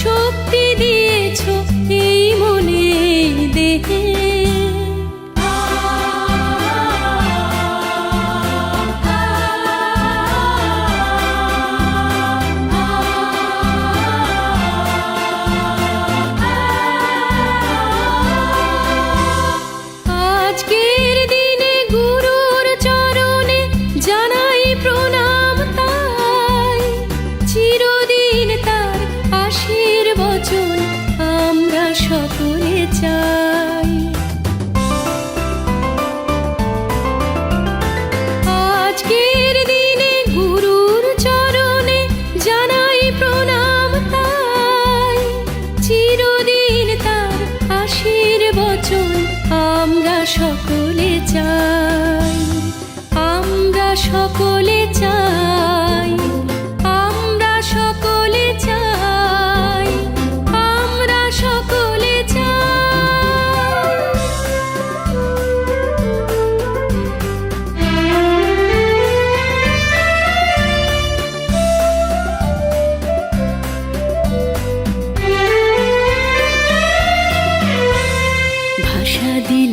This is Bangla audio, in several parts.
শক্তি দিয়েছ এই মনে দেহে সকলে চাই। আজকের দিনে গুরুর চরণে জানাই প্রণাম তাই। চিরদিন তার আশীর্বচন আমরা সকলে চাই।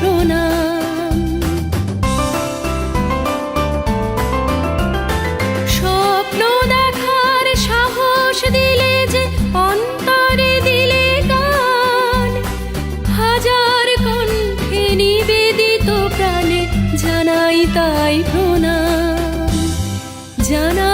প্রণাম। স্বপ্ন দেখার সাহস দিলে যে দিলে গান। প্রাণে জানাই তাই প্রণাম। জানাই জানাই